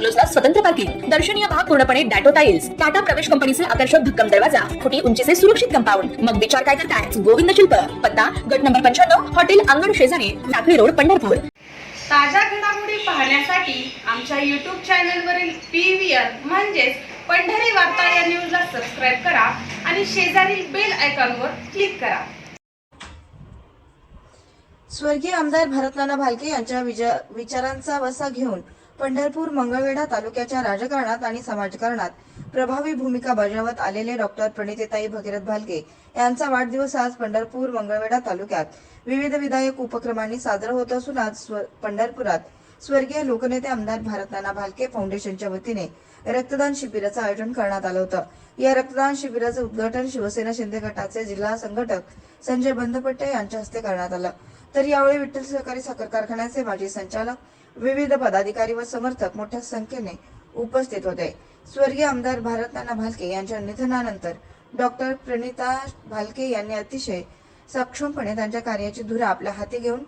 बंगलोजला स्वतंत्र पार्किंग दर्शनीय भाग पूर्णपणे डॅटो टाइल्स टाटा प्रवेश कंपनीचे आकर्षक भक्कम दरवाजा फुटी उंचीचे सुरक्षित कंपाऊंड. मग विचार काय करताय? गोविंद शिल्प. पत्ता गट नंबर पंच्याण्णव हॉटेल अंगण शेजारी लाकडी रोड पंढरपूर. ताज्या घडामोडी पाहण्यासाठी आमच्या यूट्यूब चॅनलवरील पी व्ही आर म्हणजेच पंढरी वार्ता या न्यूजला सबस्क्राईब करा आणि शेजारील बेल आयकॉनवर क्लिक करा. स्वर्गीय आमदार भारतनाना भालके यांच्या विचारांचा वसा घेऊन पंढरपूर मंगळवेढा तालुक्याच्या राजकारणात आणि समाजकारणात प्रभावी भूमिका बजावत आलेले डॉक्टर प्रणितेताई भगीरथ भालके यांचा वाढदिवस आज पंढरपूर मंगळवेढा तालुक्यात. विविध विधायक उपक्रमांनी साजरा होत असून आज स्व- पंढरपुरात स्वर्गीय लोकनेते आमदार भारतनाना भालके फाउंडेशनच्या वतीने रक्तदान शिबिराचं आयोजन करण्यात आलं होतं. या रक्तदान शिबिराचं उद्घाटन शिवसेना शिंदे गटाचे जिल्हा संघटक संजय बंदपट्टे यांच्या हस्ते करण्यात आलं. तर यावेळी विठ्ठल सहकारी साखर कारखान्याचे माजी संचालक विविध पदाधिकारी व समर्थक मोठ्या संख्येने उपस्थित होते. स्वर्गीय आमदार भारतनाना भालके यांच्या निधनानंतर डॉक्टर प्रणिता भालके यांनी अतिशय सक्षमपणे त्यांच्या कार्याची धुरा आपल्या हाती घेऊन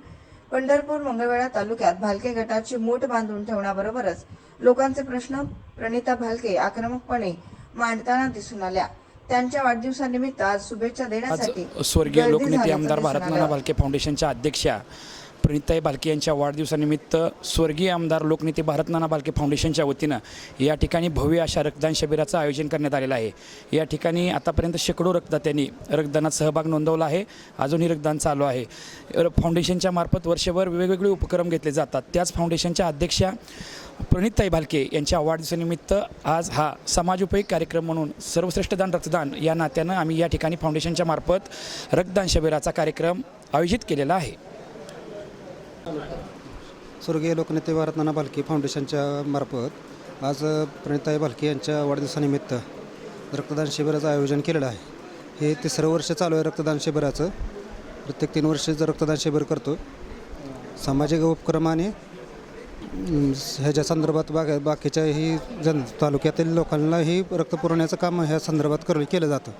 पंढरपूर मंगळवेढा तालुक्यात भालके गटाची मूठ बांधून ठेवण्याबरोबरच लोकांचे प्रश्न प्रणिता भालके आक्रमकपणे मांडताना दिसून आल्या त्यांच्या वाढदिवसानिमित्त आज शुभेच्छा देण्यासाठी स्वर्गीय लोकनेते आमदार भारतनाना आलं. भालके फाउंडेशनच्या अध्यक्षा प्रणिताई बालके यांच्या वाढदिवसानिमित्त स्वर्गीय आमदार लोकनेते भारतनाना बालके फाउंडेशनच्या वतीनं या ठिकाणी भव्य अशा रक्तदान शिबिराचं आयोजन करण्यात आलेलं आहे. या ठिकाणी आतापर्यंत शेकडो रक्तदात्यांनी रक्तदानात सहभाग नोंदवला आहे. अजूनही रक्तदान चालू आहे. र- फाउंडेशनच्या मार्फत वर्षभर वेगवेगळे उपक्रम घेतले जातात. त्याच फाउंडेशनच्या अध्यक्षा प्रणितताई भालके यांच्या वाढदिवसानिमित्त आज हा समाजोपयोगी कार्यक्रम म्हणून सर्वश्रेष्ठ दान रक्तदान या नात्यानं आम्ही या ठिकाणी फाउंडेशनच्या मार्फत रक्तदान शिबिराचा कार्यक्रम आयोजित केलेला आहे. स्वर्गीय लोकनेते भारतनाना भालके फाउंडेशनच्या मार्फत आज प्रणिताई भालके यांच्या वाढदिवसानिमित्त रक्तदान शिबिराचं आयोजन केलेलं आहे. हे तिसरं वर्ष चालू आहे रक्तदान शिबिराचं. प्रत्येक तीन वर्ष जर रक्तदान शिबिर करतो सामाजिक उपक्रमाने ह्याच्या संदर्भात बाकी बाकीच्याही जन तालुक्यातील लोकांनाही रक्त पुरवण्याचं काम ह्या संदर्भात कर केलं जातं.